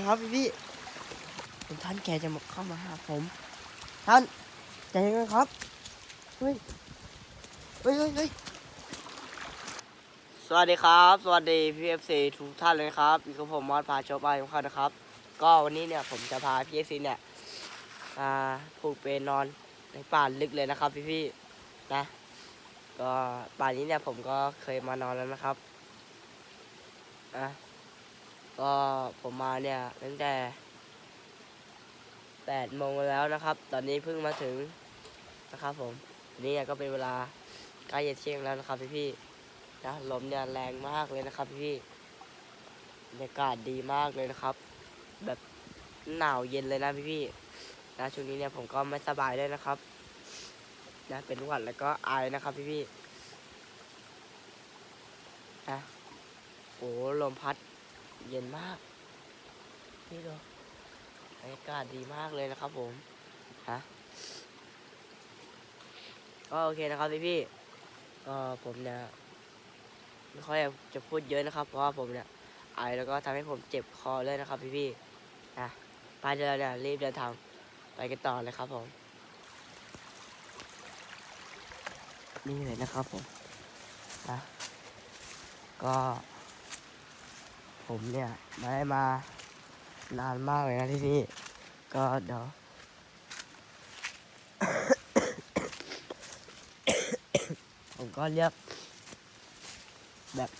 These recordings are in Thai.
ครครับพี่พี่ท่านแกจะมาเข้ามาหาผม ท่านใจเย็นครับเฮ้ยเฮ้ยเฮ้ยสวัสดีครับ สวัสดีพี่เอฟซีทุกท่านเลยครับอยู่กับผมมอสพาโชว์บายของเขานะครับ ก็วันนี้เนี่ยผมจะพาพี่เอฟซีเนี่ยมาผูกเปลนอนในป่าลึกเลยนะครับพี่พี่นะก็ป่านี้เนี่ยผมก็เคยมานอนแล้วนะครับนะ ก็ผมมาเนี่ยตั้งแต่แปดโมงแล้วนะครับ ตอนนี้เพิ่งมาถึงนะครับผมนี่ก็เป็นเวลาใกล้จะเที่ยงแล้วนะครับพี่พี่ๆนะลมเนี่ยแรงมากเลยนะครับพี่พี่ๆบรรยากาศดีมากเลยนะครับ แบบหนาวเย็นเลยนะพี่พี่ๆนะช่วงนี้เนี่ยผมก็ไม่สบายด้วยนะครับนะเป็นหวัดแล้วก็ไอนะครับพี่พี่นะโอ้ลมพัด เย็นมาก นี่ดูบรรยากาศดีมากเลยนะครับผม ฮะ ก็โอเคนะครับพี่พี่ๆก็ผมเนี่ยไม่ค่อยจะพูดเยอะนะครับ เพราะว่าผมเนี่ยไอแล้วก็ทำให้ผมเจ็บคอเลยนะครับ พี่พี่ๆนะไปเดี๋ยวเราเนี่ยรีบเดินทางไปกันต่อเลยครับผม นี่เลยนะครับผมนะก็ ผมเนี่ยไม่ได้มานานมากเลยนะที่นี่ ก็เดี๋ยวผมก็เรียกแบบ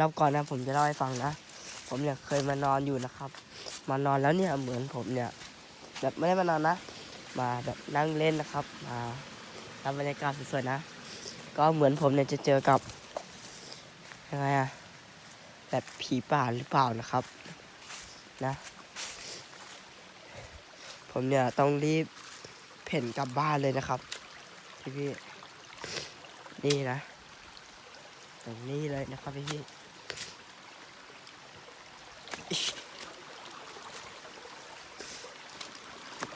รอบก่อนนะผมจะเล่าให้ฟังนะ ผมเนี่ยเคยมานอนอยู่นะครับ มานอนแล้วเนี่ยเหมือนผมเนี่ย แบบไม่ได้มานอนนะ มาแบบนั่งเล่นนะครับ มาทำบรรยากาศสวยๆนะ ก็เหมือนผมเนี่ยจะเจอกับยังไงอะ แบบผีป่าหรือเปล่านะครับ นะ ผมเนี่ยต้องรีบเพ่นกลับบ้านเลยนะครับพี่พี่นี่นะตรงนี้เลยนะครับพี่พี่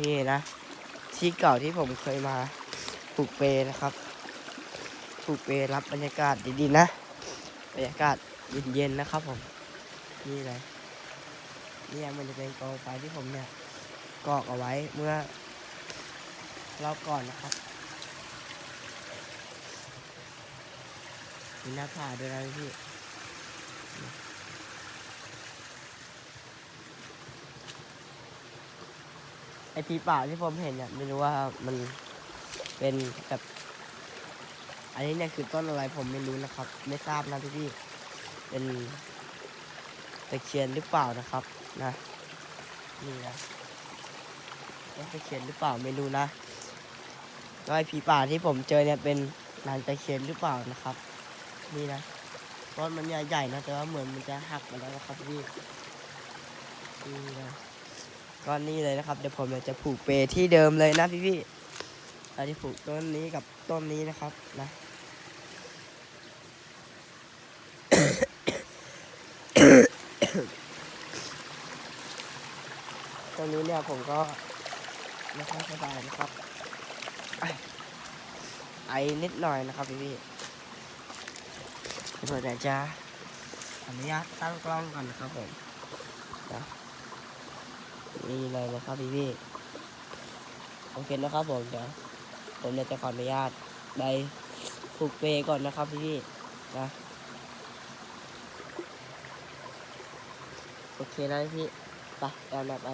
นี่นะที่เก่าที่ผมเคยมาปลูกเปนะครับปลูกเปรับบรรยากาศดีๆนะ บรรยากาศ เย็นๆนะครับผม นี่เลยนี่มันจะเป็นกองไฟที่ผมเนี่ยกอกเอาไว้เมื่อรอบก่อนนะครับมีหน้าผาด้วยนะพี่ไอผีป่าที่ผมเห็นเนี่ยไม่รู้ว่ามันเป็นแบบอันนี้เนี่ยคือต้นอะไรผมไม่รู้นะครับ ไม่ทราบนะพี่พี่ เป็นตะเคียนหรือเปล่านะครับนะนี่นะว่าตะเคียนหรือเปล่าไม่รู้นะก็ไอผีป่าที่ผมเจอเนี่ยเป็นนางตะเคียนหรือเปล่านะครับ นี่นะต้นมันใหญ่ๆนะแต่ว่าเหมือนมันจะหักมาแล้วนะครับพี่นี่นะก็นี่เลยนะครับเดี๋ยวผมจะผูกเปที่เดิมเลยนะพี่พี่เราจะผูกต้นนี้กับต้นนี้นะครับนะ ตรงนี้เนี่ยผมก็ไม่ค่อยสบายนะครับ ไอนิดหน่อยนะครับพี่พี่เดี๋ยวจะอนุญาตตั้งกล้องก่อนนะครับผมนะนี่เลยนะครับพี่พี่โอเคนะครับผมเดี๋ยวผมเนี่ยจะขออนุญาตไปผูกเปก่อนนะครับพี่พี่นะ โอเคนะพี่ไปแอลแบบไป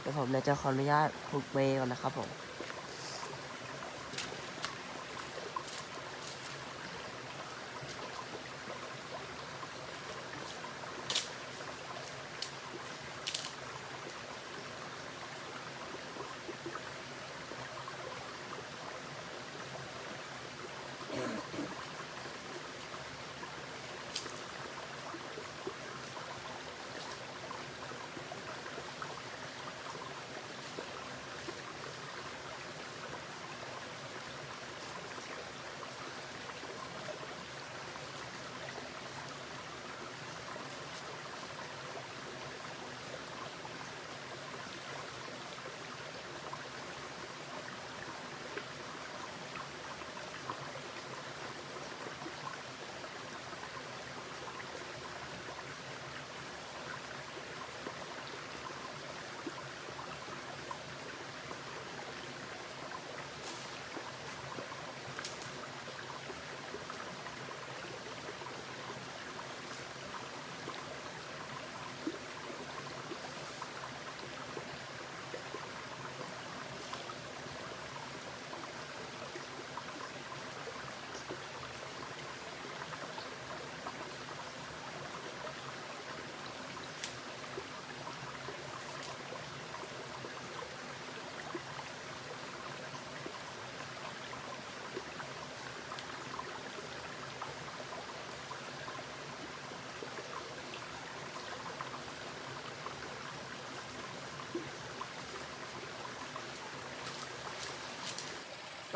เดี๋ยวผมเนี่ยจะขออนุญาตผูกเปลก่อนนะครับผม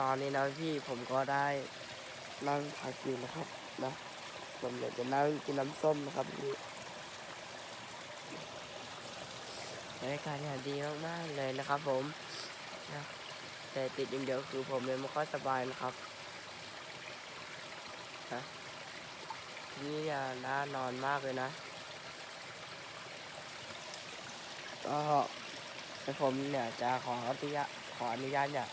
ตอนนี้นะพี่ผมก็ได้นั่งพักอยู่นะครับนะผมอยากจะนั่งกินน้ำส้มนะครับพี่บรรยากาศเนี่ยดีมากๆเลยนะครับ ผมนะแต่ติดอย่างเดียวคือผมเลยไม่ค่อยสบายนะครับนะนี่เนี่ยน่านอนมากเลยนะก็ผมเนี่ยจะขออนุญาตขออนุญาตเนี่ย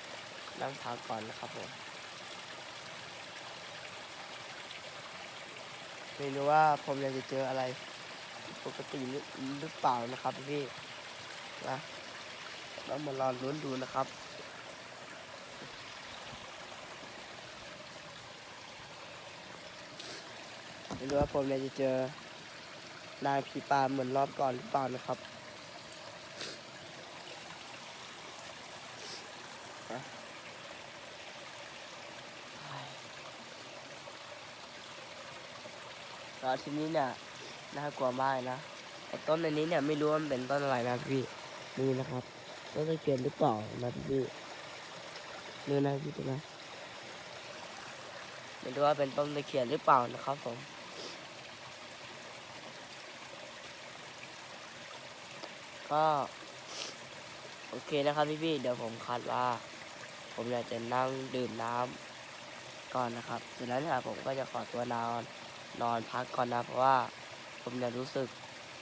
นั่งพักก่อนนะครับผมไม่รู้ว่าผมอยากจะเจออะไรปกติหรือเปล่านะครับพี่นะต้องมารอลุ้นดูนะครับไม่รู้ว่าผมอยากจะเจอนายผีปลาเหมือนรอบก่อนหรือเปล่านะครับ แล้วทีนี้เนี่ยน่ากลัวมากนะไอ้ต้นอันนี้เนี่ยไม่รู้ว่ามันเป็นต้นอะไรนะพี่นี่นะครับต้นตะเคียนหรือเปล่านะพี่นี่นะพี่ดูนะไม่รู้ว่าเป็นต้นตะเคียนหรือเปล่านะครับผมก็โอเคนะครับพี่พี่ๆเดี๋ยวผมคาดว่า ผมอยากจะนั่งดื่มน้ำก่อนนะครับเสร็จแล้วเนี่ยผมก็จะขอตัวนอน นอนพักก่อนนะ เพราะว่าผมเนี่ยรู้สึก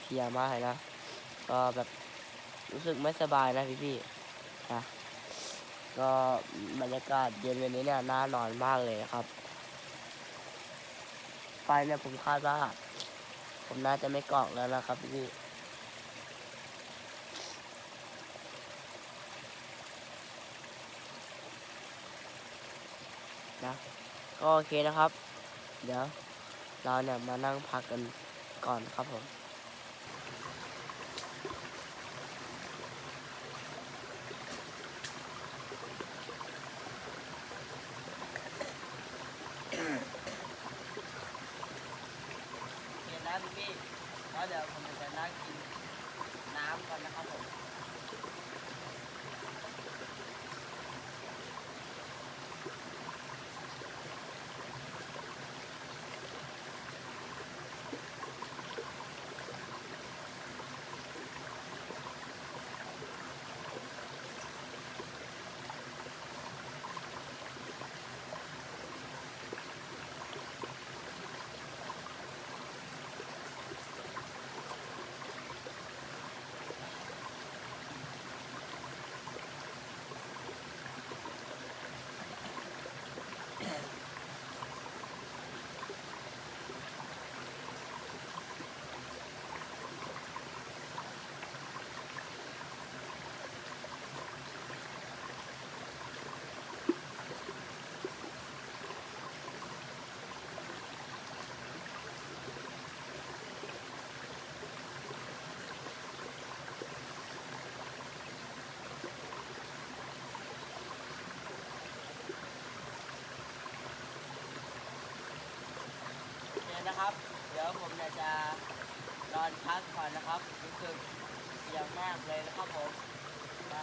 เพียมากเลยนะ ก็แบบรู้สึกไม่สบายนะพี่พี่ๆนะก็บรรยากาศเย็นวันนี้เนี่ยน่านอนมากเลยครับ ไฟเนี่ยผมคาดว่าผมน่าจะไม่กรอกแล้วนะครับพี่พี่ๆนะก็โอเคนะครับ เดี๋ยว เราเนี่ยมานั่งพักกันก่อนครับผมเห็นนะพี่พี่แล้วเดี๋ยวผมจะนั่งกินน้ำกันนะครับผม เดี๋ยวนะครับ เดี๋ยวผมเนี่ยจะน อนพักก่อนนะครับรู้สึกเพลียมากเลยนะครับผมนะ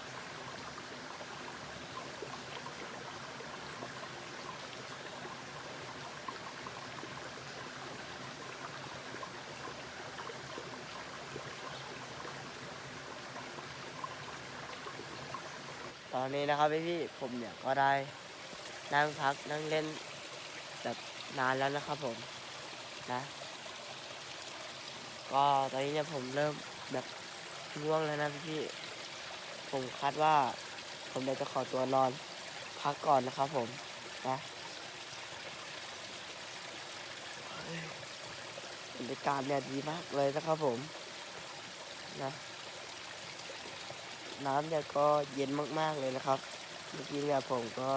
ตอนนี้นะครับพี่ๆผมเนี่ยก็ได้นั่งพักนั่งเล่นแบบนานแล้วนะครับผมนะ ก็ตอนนี้เนี่ยผมเริ่มแบบง่วงแล้วนะพี่ ผมคาดว่า ผมเดี๋ยวจะขอตัวนอน พักก่อนนะครับผมนะบรรยากาศเนี่ยดีมากเลยนะครับผมนะน้ำเนี่ยก็เย็นมากๆเลยนะครับ เมื่อกี้เนี่ยผมก็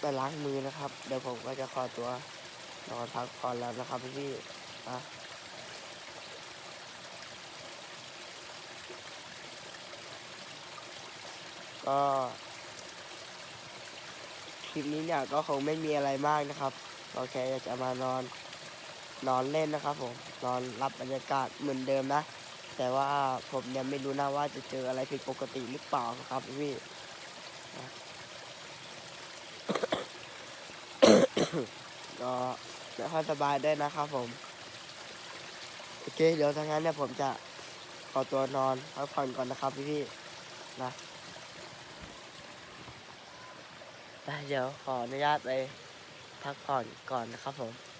ไปล้างมือนะครับ เดี๋ยวผมก็จะขอตัวนอนพักผ่อนแล้วนะครับพี่ๆนะ ก็คลิปนี้เนี่ยก็คงไม่มีอะไรมากนะครับก็แค่อยากจะมานอนนอนเล่นนะครับผมนอนรับบรรยากาศเหมือนเดิมนะ แต่ว่าผมเนี่ยไม่รู้นะว่าจะเจออะไรผิดปกติหรือเปล่าครับพี่ก็ไม่ค่อยสบายได้นะครับผม โอเค เดี๋ยวทางนั้นเนี่ยผมจะขอตัวนอนพักผ่อนก่อนนะครับพี่พี่ๆนะ ได้เดี๋ยวขออนุญาตไปพักผ่อนก่อนนะครับผม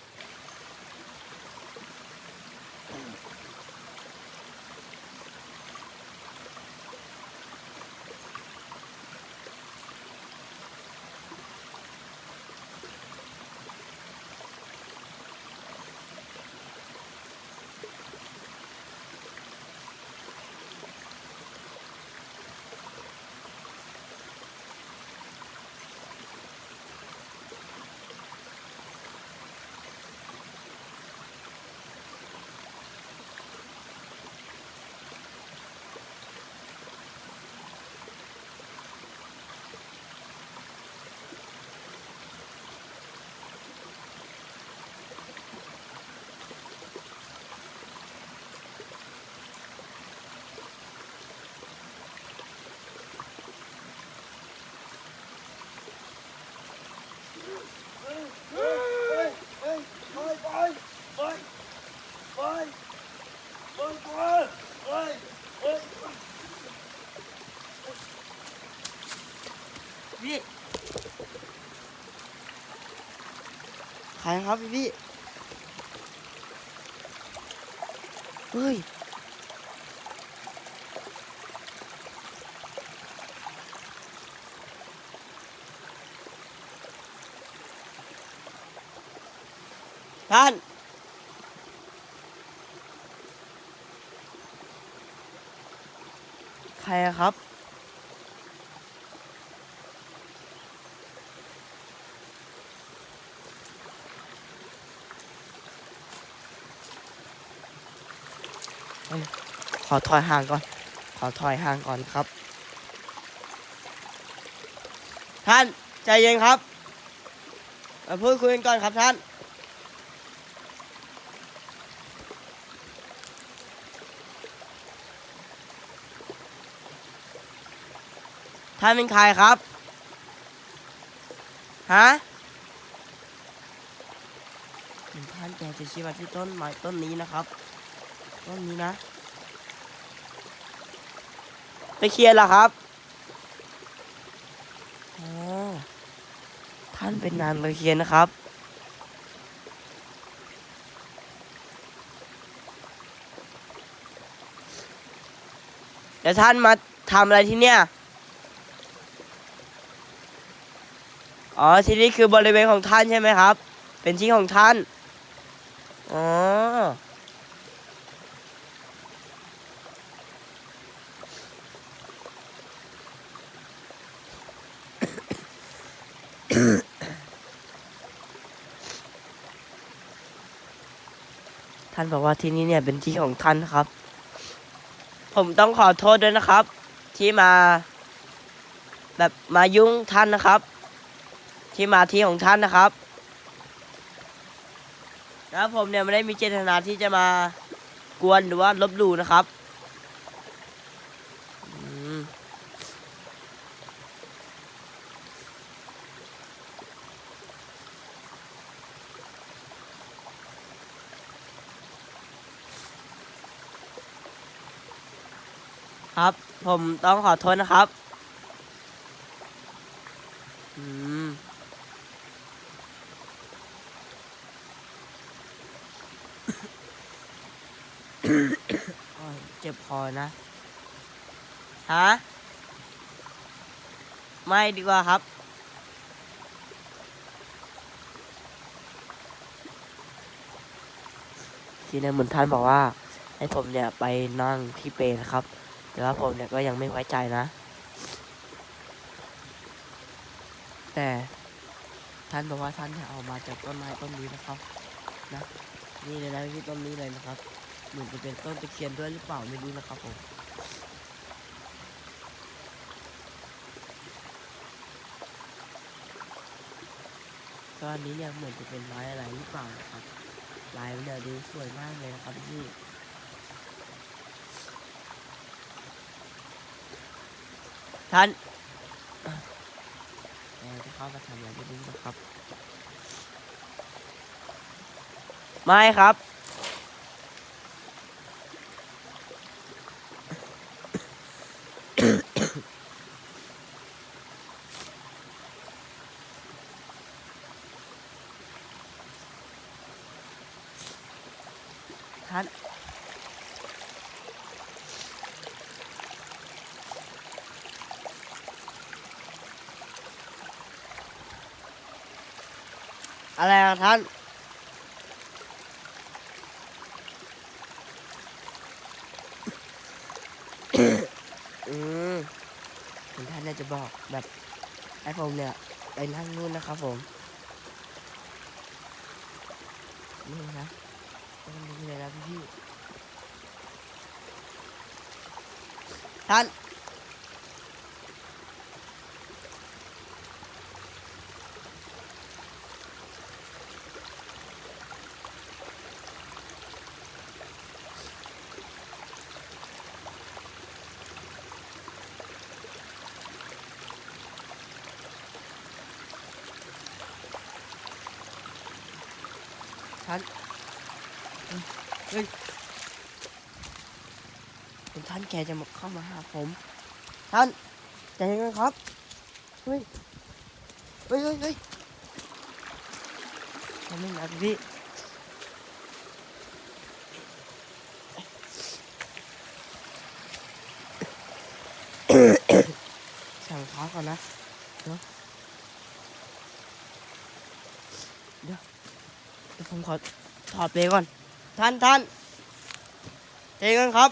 ใครครับพี่พี่เฮ้ยท่านใครครับ อถอยห่างก่อน ขอถอยห่างก่อนครับ ท่านใจเย็นครับมาพูดคุยกันก่อนครับท่าน ท่านเป็นใครครับ ฮะท่านแกจะชี้มาที่ต้นไม้ต้นนี้นะครับ ต้นนี้นะ ไปเคลียร์เหรอครับท่านเป็นนางตะเคียนนะครับ แล้วท่านมาทำอะไรที่เนี่ย อ๋อ ที่นี่คือบริเวณของท่านใช่ไหมครับ เป็นที่ของท่าน อ๋อ ท่านบอกว่าที่นี่เนี่ยเป็นที่ของท่านครับ ผมต้องขอโทษด้วยนะครับ ที่มา แบบมายุ่งท่านนะครับ ที่มาที่ของท่านนะครับแล้วผมเนี่ยไม่ได้มีเจตนาที่จะมากวนหรือว่าลบหลู่นะครับ ครับ ผมต้องขอโทษนะครับอืมเจ็บคอนะ ฮะ ไม่ดีกว่าครับ ที่นี้เหมือนท่านบอกว่า ให้ผมเนี่ยไปนั่งที่เปรนะครับ แต่ว่าผมเนี่ยก็ยังไม่ไว้ใจนะ แต่ท่านบอกว่าท่านเนี่ยเอามาจากต้นไม้ต้นนี้นะครับ นะ นี่เลยนะที่ต้นนี้เลยนะครับเหมือนจะเป็นต้นตะเคียนด้วยหรือเปล่าไม่รู้นะครับผมก็อันนี้เนี่ยเหมือนจะเป็นไม้อะไรหรือเปล่านะครับลายมันเนี่ยดูสวยมากเลยนะครับพี่ ฉันจะเข้ามาทำอะไรไม่รู้นะครับ ไม่ครับ อะไรอะท่าน อืมคุณท่านน่าจะบอกแบบให้ผมเนี่ย ไปนั่งนู่นนะครับผม นี่นะต้องดูเลยนะพี่พี่ท่าน ท่านเฮ้ยคุณท่านแกจะมาเข้ามาหาผม ท่านใจเย็นครับ เฮ้ย เฮ้ยเฮ้ยเฮ้ยทำไม่นะพี่สั่งเท้าก่อนนะ เดี๋ยว เดี๋ยว เดี๋ยว ผมขอถอดเปลก่อน ท่านท่านเจกันครับ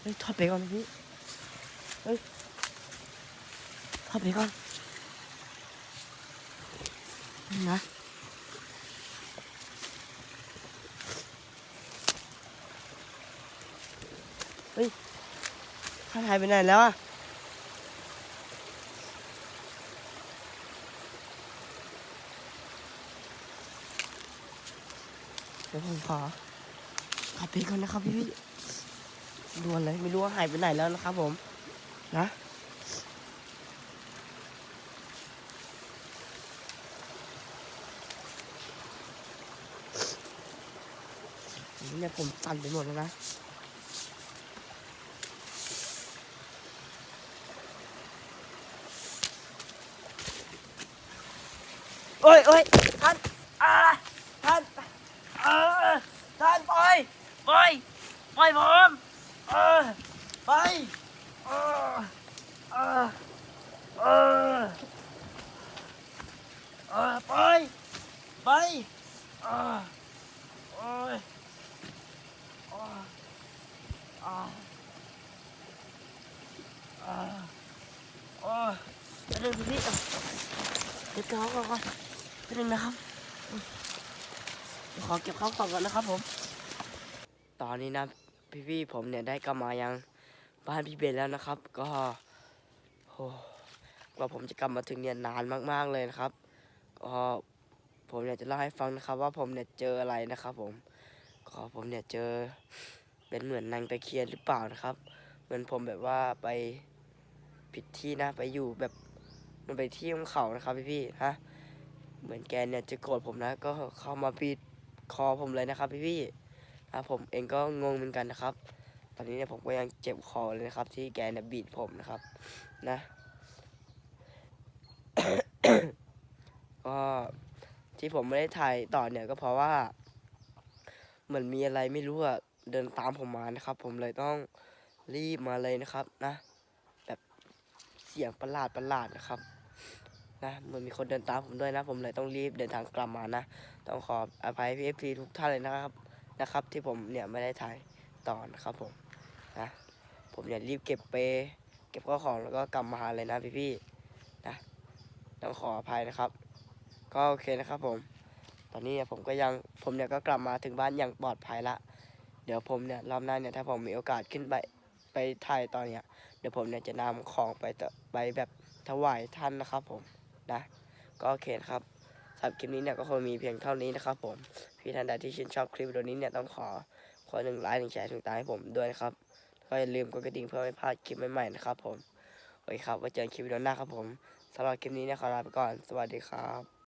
เฮ้ยถอดเปลก่อนพี่ เฮ้ยถอดเปลก่อนนี่ นะท่าหายไปไหนแล้วอะเดี๋ยวผมขอขับไปก่อนนะครับพี่พี่ด่วนเลยไม่รู้ว่าหายไปไหนแล้วนะครับผม นะเนี่ยผมสั่นไปหมดแล้วนะ โอ้ยโอ้ยท่านอ่าท่านเออท่านปล่อยปล่อยปล่ นึงนะครับ ขอเก็บข้าวของก่อนนะครับผม ตอนนี้นะพี่ๆผมเนี่ยได้กลับมายังบ้านพี่เบนแล้วนะครับ ก็โอ้กว่าผมจะกลับมาถึงเนี่ยนานมาก ๆเลยนะครับก็ผมอยากจะเล่าให้ฟังนะครับ ว่าผมเนี่ยเจออะไรนะครับ ผมก็ผมเนี่ยเจอเป็นเหมือนนางตะเคียนหรือเปล่านะครับ เหมือนผมแบบว่าไปผิดที่นะไปอยู่แบบมันไปที่ของเขานะครับพี่ๆฮะ เหมือนแกเนี่ยจะโกรธผมนะก็เข้ามาบีดคอผมเลยนะครับพี่พี่นะผมเองก็งงเหมือนกันนะครับ ตอนนี้เนี่ยผมก็ยังเจ็บคอเลยนะครับ ที่แกเนี่ยบีดผมนะครับนะ ก็ที่ผมไม่ได้ถ่ายต่อเนี่ยก็เพราะว่าเหมือนมีอะไรไม่รู้อะเดินตามผมมานะครับ ผมเลยต้องรีบมาเลยนะครับนะ แบบเสียงประหลาดประหลาดนะครับ นะเหมือนมีคนเดินตามผมด้วยนะ ผมเลยต้องรีบเดินทางกลับมานะ ต้องขออภัยพี่เอฟซีทุกท่านเลยนะครับนะครับ ที่ผมเนี่ยไม่ได้ถ่ายตอนนะครับผมนะผมเนี่ยรีบเก็บเปเก็บข้าวของแล้วก็กลับมาหาเลยนะพี่พี่นะต้องขออภัยนะครับ ก็โอเคนะครับผม ตอนนี้เนี่ยผมก็ยังผมเนี่ยก็กลับมาถึงบ้านอย่างปลอดภัยละ เดี๋ยวผมเนี่ยรอบหน้าเนี่ยถ้าผมมีโอกาสขึ้นไปไปถ่ายตอนเนี่ยเดี๋ยวผมเนี่ยจะนำของไปต่อไปแบบถวายท่านนะครับผม นะ ก็โอเคนะครับสำหรับคลิปนี้เนี่ยก็คงมีเพียงเท่านี้นะครับ ผมพี่ท่านใดที่ชื่นชอบคลิปวิดีโอนี้เนี่ยต้องขอขอหนึ่งไลค์หนึ่งแชร์ถึงตามให้ผมด้วยนะครับก็อย่าลืมกดกระดิ่งเพื่อไม่พลาดคลิปใหม่ๆนะครับ ผมโอเคครับไว้เจอกันคลิปวิดีโอหน้าครับผมสำหรับคลิปนี้เนะขอลาไปก่อน สวัสดีครับ